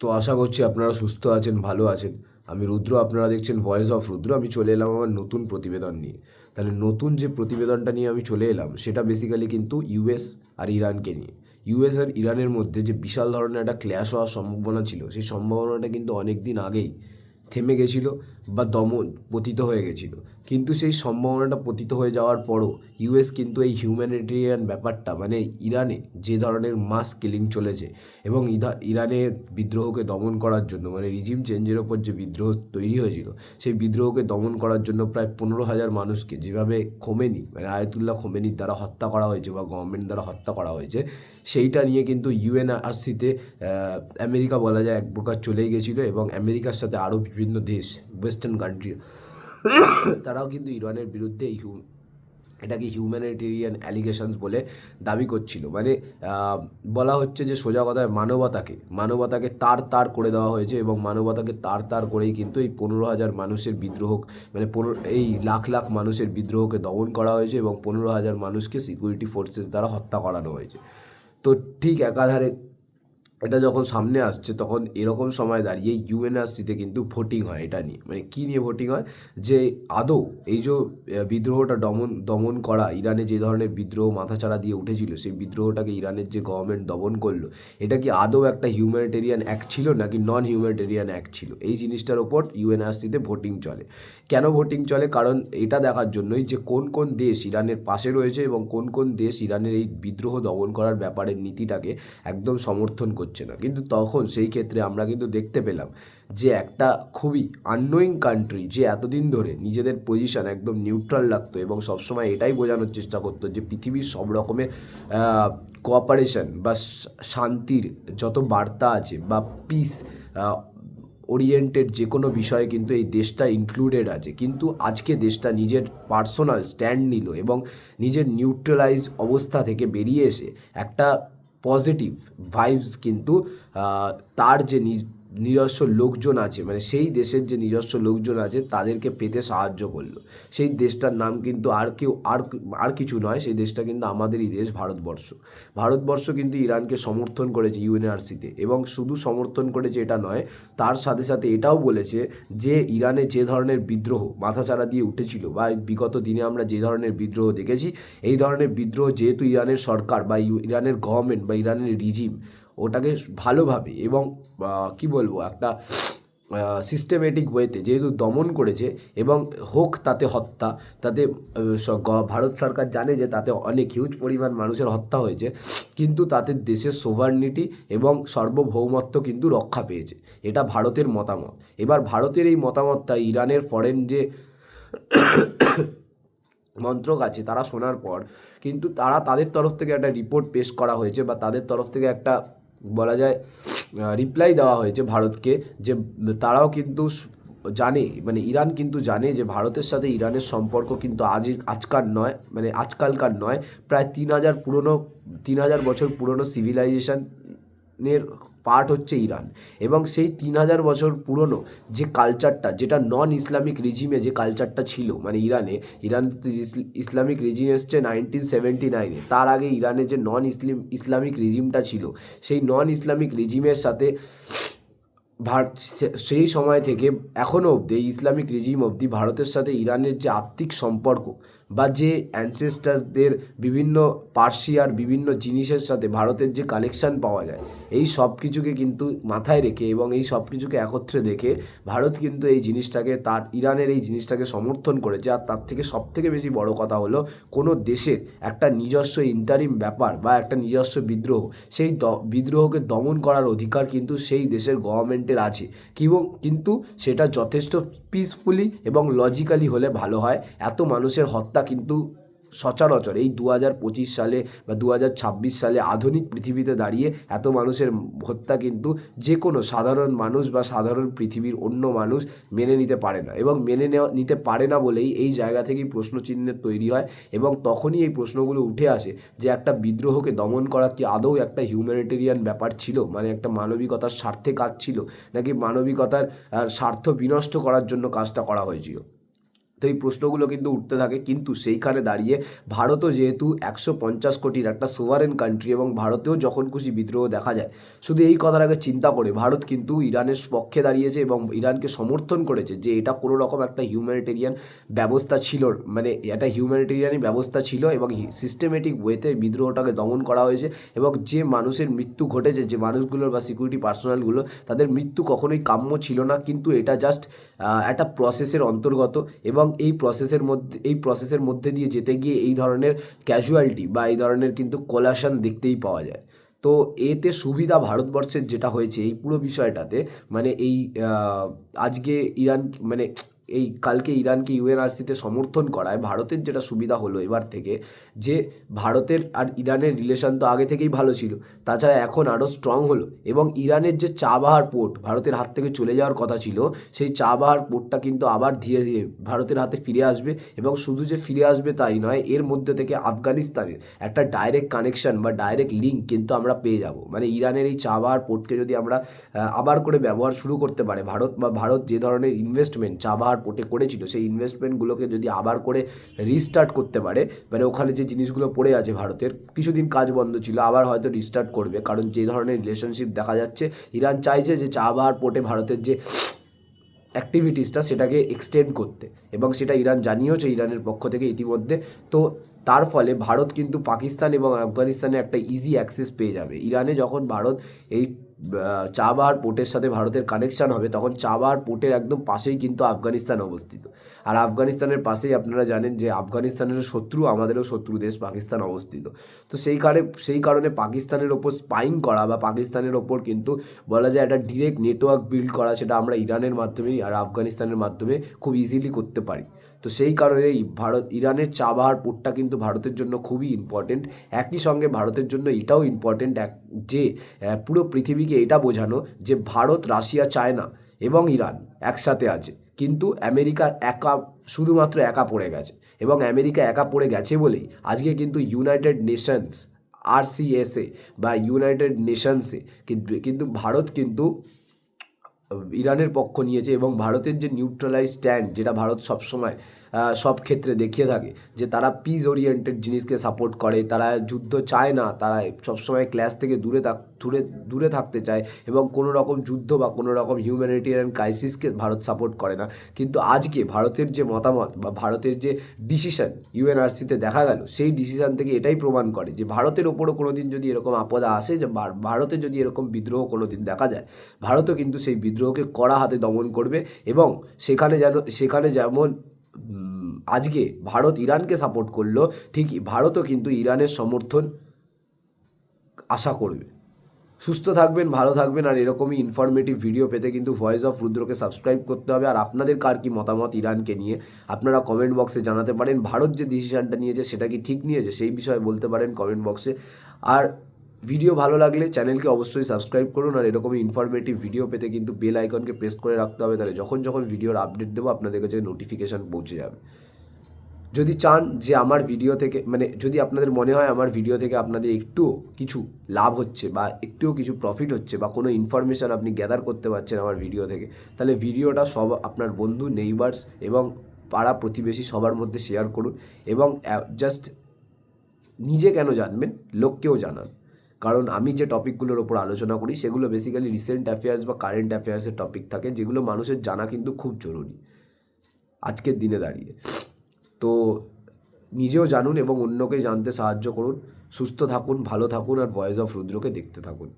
তো আশা করছি আপনারা সুস্থ আছেন, ভালো আছেন। আমি রুদ্র, আপনারা দেখছেন ভয়েস অফ রুদ্র। আমি চলে এলাম আমার নতুন প্রতিবেদন নিয়ে। তাহলে নতুন যে প্রতিবেদনটা নিয়ে আমি চলে এলাম, সেটা বেসিক্যালি কিন্তু ইউএস আর ইরানকে নিয়ে। ইউএস আর ইরানের মধ্যে যে বিশাল ধরনের একটা ক্ল্যাশ হওয়ার সম্ভাবনা ছিল, সেই সম্ভাবনাটা কিন্তু অনেক দিন আগেই থেমে গেছিল। বা দমন পতিত হয়ে গেছিল। কিন্তু সেই সম্ভাবনাটা পতিত হয়ে যাওয়ার পরও ইউএস কিন্তু এই হিউম্যানিটেরিয়ান ব্যাপারটা মানে ইরানে যে ধরনের মাস কিলিং চলেছে এবং ইরানের বিদ্রোহকে দমন করার জন্য মানে রিজিম চেঞ্জের ওপর যে বিদ্রোহ তৈরি হয়েছিল, সেই বিদ্রোহকে দমন করার জন্য প্রায় পনেরো হাজার মানুষকে যেভাবে খোমেনি মানে আয়তুল্লাহ খোমেনির দ্বারা হত্যা করা হয়েছে বা গভর্নমেন্ট দ্বারা হত্যা করা হয়েছে, সেইটা নিয়ে কিন্তু ইউএনআরসিতে আমেরিকা বলা যায় এক প্রকার চলেই গেছিল এবং আমেরিকার সাথে আরও বিভিন্ন দেশ ওয়েস্টার্ন কান্ট্রি। তারাও কিন্তু ইরানের বিরুদ্ধে এই এটাকে হিউম্যানিটেরিয়ান অ্যালিগেশনস বলে দাবি করছিল। মানে বলা হচ্ছে যে সোজা কথায় মানবতাকে মানবতাকে তার তার করে দেওয়া হয়েছে এবং মানবতাকে তার তার করেই কিন্তু এই পনেরো হাজার মানুষের বিদ্রোহ মানে পনেরো, এই লাখ লাখ মানুষের বিদ্রোহকে দমন করা হয়েছে এবং পনেরো হাজার মানুষকে সিকিউরিটি ফোর্সেস দ্বারা হত্যা করানো হয়েছে। তো ঠিক একাধারে এটা যখন সামনে আসছে, তখন এরকম সময় দাঁড়িয়ে ইউএনআরসিতে কিন্তু ভোটিং হয় এটা নিয়ে। মানে কী নিয়ে ভোটিং হয়? যে আদৌ এই যে বিদ্রোহটা দমন দমন করা, ইরানে যে ধরনের বিদ্রোহ মাথাচাড়া দিয়ে উঠেছিল, সেই বিদ্রোহটাকে ইরানের যে গভর্নমেন্ট দমন করল, এটা কি আদৌ একটা হিউম্যানিটেরিয়ান অ্যাক্ট ছিল নাকি নন হিউম্যানিটেরিয়ান অ্যাক্ট ছিল? এই জিনিসটার ওপর ইউএনআরসিতে ভোটিং চলে। কেন ভোটিং চলে? কারণ এটা দেখার জন্যই যে কোন কোন দেশ ইরানের পাশে রয়েছে এবং কোন কোন দেশ ইরানের এই বিদ্রোহ দমন করার ব্যাপারে নীতিটাকে একদম সমর্থন করছে। না। কিন্তু তখন সেই ক্ষেত্রে আমরা কিন্তু দেখতে পেলাম যে একটা খুবই আননোয়িং কান্ট্রি যে এতদিন ধরে নিজেদের পজিশন একদম নিউট্রাল রাখতো এবং সবসময় এটাই বোঝানোর চেষ্টা করতো যে পৃথিবীর সব রকমের কোঅপারেশন বা শান্তির যত বার্তা আছে বা পিস ওরিয়েন্টেড যে কোনো বিষয়ে কিন্তু এই দেশটা ইনক্লুডেড আছে। কিন্তু আজকে দেশটা নিজের পার্সোনাল স্ট্যান্ড নিল এবং নিজের নিউট্রালাইজ অবস্থা থেকে বেরিয়ে এসে একটা পজিটিভ ভাইবস কিন্তু তার যে নিজস্ব লোকজন আছে মানে সেই দেশের যে নিজস্ব লোকজন আছে, তাদেরকে পেতে সাহায্য করল। সেই দেশটার নাম কিন্তু আর কেউ, আর আর কিছু নয়, সেই দেশটা কিন্তু আমাদেরই দেশ, ভারতবর্ষ। ভারতবর্ষ কিন্তু ইরানকে সমর্থন করেছে ইউএনআরসিতে এবং শুধু সমর্থন করেছে এটা নয়, তার সাথে সাথে এটাও বলেছে যে ইরানে যে ধরনের বিদ্রোহ মাথাচাড়া দিয়ে উঠেছিল বা বিগত দিনে আমরা যে ধরনের বিদ্রোহ দেখেছি, এই ধরনের বিদ্রোহ যেহেতু ইরানের সরকার বা ইরানের গভর্নমেন্ট বা ইরানের রিজিম ওটাকে ভালোভাবে এবং কি বলব, একটা সিস্টেমেটিক ওয়েতে যেহেতু দমন করেছে এবং হোক তাতে হত্যা, তাতে ভারত সরকার জানে যে তাতে অনেক হিউজ পরিমাণ মানুষের হত্যা হয়েছে, কিন্তু তাতে দেশের সোভার্নিটি এবং সার্বভৌমত্ব কিন্তু রক্ষা পেয়েছে। এটা ভারতের মতামত। এবার ভারতের এই মতামতটা ইরানের ফরেন যে মন্ত্রক আছে তারা শোনার পর, কিন্তু তারা তাদের তরফ থেকে একটা রিপোর্ট পেশ করা হয়েছে বা তাদের তরফ থেকে একটা বলা যায় রিপ্লাই দেওয়া হয়েছে ভারতকে যে তারাও কিন্তু জানে মানে ইরান কিন্তু জানে যে ভারতের সাথে ইরানের সম্পর্ক কিন্তু আজ আজকাল নয় মানে আজকালকার নয়, প্রায় তিন হাজার পুরনো, তিন হাজার বছর পুরনো সিভিলাইজেশনের পার্ট হচ্ছে ইরান। এবং সেই তিন হাজার বছর পুরনো যে কালচারটা যেটা নন ইসলামিক রিজিমে যে কালচারটা ছিল মানে ইরানে, ইরান ইসলামিক রিজিম এসছে নাইনটিন সেভেন্টি নাইনে তার আগে ইরানে যে নন ইসলিম ইসলামিক রিজিমটা ছিল, সেই নন ইসলামিক রিজিমের সাথে ভারত সেই সময় থেকে এখনও অবধি ইসলামিক রিজিম অবধি ভারতের সাথে ইরানের যে আত্মিক সম্পর্ক বা যে অ্যানসেস্টার্সদের বিভিন্ন পার্সিয়ার বিভিন্ন জিনিসের সাথে ভারতের যে কালেকশান পাওয়া যায়, এই সব কিছুকে কিন্তু মাথায় রেখে এবং এই সব কিছুকে একত্রে দেখে ভারত কিন্তু এই জিনিসটাকে, তার, ইরানের এই জিনিসটাকে সমর্থন করেছে। আর তার থেকে সব থেকে বেশি বড় কথা হলো, কোনো দেশের একটা নিজস্ব ইন্টারিম ব্যাপার বা একটা নিজস্ব বিদ্রোহ, সেই বিদ্রোহকে দমন করার অধিকার কিন্তু সেই দেশের গভর্নমেন্টের আছে। এবং কিন্তু সেটা যথেষ্ট পিসফুলি এবং লজিক্যালি হলে ভালো হয়। এত মানুষের হত্যা কিন্তু সচরাচর এই দু হাজার পঁচিশ সালে বা দু হাজার ছাব্বিশ সালে আধুনিক পৃথিবীতে দাঁড়িয়ে এত মানুষের হত্যা কিন্তু যে কোনো সাধারণ মানুষ বা সাধারণ পৃথিবীর অন্য মানুষ মেনে নিতে পারে না এবং মেনে নেওয়া, নিতে পারে না বলেই এই জায়গা থেকেই প্রশ্নচিহ্নের তৈরি হয় এবং তখনই এই প্রশ্নগুলো উঠে আসে যে একটা বিদ্রোহকে দমন করা কি আদৌ একটা হিউম্যানিটেরিয়ান ব্যাপার ছিল? মানে একটা মানবিকতার স্বার্থে কাজ ছিল? নাকি মানবিকতার স্বার্থ বিনষ্ট করার জন্য কাজটা করা হয়েছিল? তো এই প্রশ্নগুলো কিন্তু উঠতে থাকে। কিন্তু সেইখানে দাঁড়িয়ে ভারতও যেহেতু একশো পঞ্চাশ কোটির একটা সোভারেন কান্ট্রি এবং ভারতেও যখন খুশি বিদ্রোহ দেখা যায়, শুধু এই কথাটাকে চিন্তা করে, ভারত কিন্তু ইরানের পক্ষে দাঁড়িয়েছে এবং ইরানকে সমর্থন করেছে যে এটা কোনো রকম একটা হিউম্যানিটেরিয়ান ব্যবস্থা ছিল মানে একটা হিউম্যানিটেরিয়ানই ব্যবস্থা ছিল এবং সিস্টেমেটিক ওয়েতে বিদ্রোহটাকে দমন করা হয়েছে এবং যে মানুষের মৃত্যু ঘটেছে, যে মানুষগুলোর বা সিকিউরিটি পার্সোনালগুলো তাদের মৃত্যু কখনোই কাম্য ছিল না। কিন্তু এটা জাস্ট একটা প্রসেসের অন্তর্গত এবং এই প্রসেসের মধ্যে, এই প্রসেসের মধ্যে দিয়ে যেতে গিয়ে এই ধরনের ক্যাজুয়ালিটি বা এই ধরনের কিন্তু কোলাশন দেখতেই পাওয়া যায়। তো এতে সুবিধা ভারতবর্ষের যেটা হয়েছে এই পুরো বিষয়টাতে মানে এই আজকে ইরান মানে এই কালকে ইরানকে ইউএনআরসিতে সমর্থন করায় ভারতের যেটা সুবিধা হলো এবার থেকে, যে ভারতের আর ইরানের রিলেশন তো আগে থেকেই ভালো ছিল, তাছাড়া এখন আরও স্ট্রং হলো এবং ইরানের যে চাবাহার পোর্ট ভারতের হাত থেকে চলে যাওয়ার কথা ছিল, সেই চাবাহার পোর্টটা কিন্তু আবার ধীরে ধীরে ভারতের হাতে ফিরে আসবে এবং শুধু যে ফিরে আসবে তাই নয়, এর মধ্যে থেকে আফগানিস্তানের একটা ডাইরেক্ট কানেকশন বা ডাইরেক্ট লিঙ্ক কিন্তু আমরা পেয়ে যাব। মানে ইরানের এই চাবাহার পোর্টকে যদি আমরা আবার করে ব্যবহার শুরু করতে পারে ভারত বা ভারত যে ধরনের ইনভেস্টমেন্ট চাবাহার পোর্টে করেছিল, সেই ইনভেস্টমেন্টগুলোকে যদি আবার করে রিস্টার্ট করতে পারে মানে ওখানে যে জিনিসগুলো পড়ে আছে ভারতের, কিছুদিন কাজ বন্ধ ছিল, আবার হয়তো রিস্টার্ট করবে। কারণ যে ধরনের রিলেশনশিপ দেখা যাচ্ছে, ইরান চাইছে যে আবার পোটে ভারতের যে অ্যাক্টিভিটিসটা সেটাকে এক্সটেন্ড করতে। এবং সেটা ইরান জানিয়েওছে ইরানের পক্ষ থেকে ইতিমধ্যে। তো তার ফলে ভারত কিন্তু পাকিস্তান এবং আফগানিস্তানে একটা ইজি অ্যাক্সেস পেয়ে যাবে। ইরানে যখন ভারত এই আহ, চাবাহার পোর্টের সাথে ভারতের কানেকশান হবে তখন চাবার পোর্টের একদম পাশেই কিন্তু আফগানিস্তান অবস্থিত। আর আফগানিস্তানের পাশেই আপনারা জানেন যে আফগানিস্তানের শত্রু আমাদেরও শত্রু দেশ পাকিস্তান অবস্থিত। তো সেই কারণে সেই কারণে পাকিস্তানের ওপর স্পাইং করা বা পাকিস্তানের ওপর কিন্তু বলা যায় একটা ডিরেক্ট নেটওয়ার্ক বিল্ড করা সেটা আমরা ইরানের মাধ্যমেই আর আফগানিস্তানের মাধ্যমে খুব ইজিলি করতে পারি। তো সেই কারণেই ভারত, ইরানের চাবাহার পোর্টটা কিন্তু ভারতের জন্য খুবই ইম্পর্টেন্ট একই সঙ্গে ভারতের জন্য এটাও ইম্পর্টেন্ট এক, যে পুরো পৃথিবীকে এটা বোঝানো যে ভারত, রাশিয়া, চায়না এবং ইরান একসাথে আছে। কিন্তু আমেরিকা একা, শুধুমাত্র একা পড়ে গেছে এবং আমেরিকা একা পড়ে গেছে বলেই আজকে কিন্তু ইউনাইটেড নেশনস আরসিএসএ বা ইউনাইটেড নেশনসে কিন্তু কিন্তু ভারত কিন্তু ইরানের পক্ষ নিয়েছে এবং ভারতের যে নিউট্রালাইজ স্ট্যান্ড যেটা ভারত সবসময় সব ক্ষেত্রে দেখিয়ে থাকে যে তারা পিস ওরিয়েন্টেড জিনিসকে সাপোর্ট করে, তারা যুদ্ধ চায় না, তারা সবসময় ক্ল্যাশ থেকে দূরে থাক, দূরে দূরে থাকতে চায় এবং কোনো রকম যুদ্ধ বা কোনো রকম হিউম্যানিটেরিয়ান ক্রাইসিসকে ভারত সাপোর্ট করে না। কিন্তু আজকে ভারতের যে মতামত বা ভারতের যে ডিসিশন ইউএনআরসিতে দেখা গেল, সেই ডিসিশন থেকে এটাই প্রমাণ করে যে ভারতের ওপরও কোনো দিন যদি এরকম আপদা আসে, যে ভারতে যদি এরকম বিদ্রোহ কোনো দিন দেখা যায়, ভারতও কিন্তু সেই বিদ্রোহকে কড়া হাতে দমন করবে এবং সেখানে যেন, সেখানে যেমন আজকে ভারত ইরানকে সাপোর্ট করল ঠিক ভারতও কিন্তু ইরানের সমর্থন আশা করবে। সুস্থ থাকবেন, ভালো থাকবেন, আর এরকমই ইনফরমেটিভ ভিডিও পেতে কিন্তু ভয়েস অফ রুদ্রকে সাবস্ক্রাইব করতে হবে। আর আপনাদের কার কি মতামত ইরানকে নিয়ে? আপনারা কমেন্ট বক্সে জানাতে পারেন। ভারত যে ডিসিশনটা নিয়েছে, সেটা কি ঠিক নিয়েছে, সেই বিষয়ে বলতে পারেন কমেন্ট বক্সে আর ভিডিও ভালো লাগলে চ্যানেলকে অবশ্যই সাবস্ক্রাইব করুন। আর এরকমই ইনফরমেটিভ ভিডিও পেতে কিন্তু বেল আইকনকে প্রেস করে রাখতে হবে। তাহলে যখন যখন ভিডিওর আপডেট দেবো, আপনাদের কাছে নোটিফিকেশান পৌঁছে যাবে। যদি চান যে আমার ভিডিও থেকে মানে যদি আপনাদের মনে হয় আমার ভিডিও থেকে আপনাদের একটুও কিছু লাভ হচ্ছে বা একটুও কিছু প্রফিট হচ্ছে বা কোনো ইনফরমেশান আপনি গ্যাদার করতে পারছেন আমার ভিডিও থেকে, তাহলে ভিডিওটা সব আপনার বন্ধু নেইবার্স এবং পাড়া প্রতিবেশী সবার মধ্যে শেয়ার করুন এবং জাস্ট নিজে কেন জানবেন? লোককেও জানান। কারণ আমি যে টপিকগুলোর ওপর আলোচনা করি, সেগুলো বেসিক্যালি রিসেন্ট অ্যাফেয়ার্স বা কারেন্ট অ্যাফেয়ার্সের টপিক থাকে, যেগুলো মানুষের জানা কিন্তু খুব জরুরি। আজকের দিনে দাঁড়িয়ে। তো নিজেও জানুন এবং অন্যকে জানতে সাহায্য করুন। সুস্থ থাকুন, ভালো থাকুন আর ভয়েস অফ রুদ্রকে দেখতে থাকুন।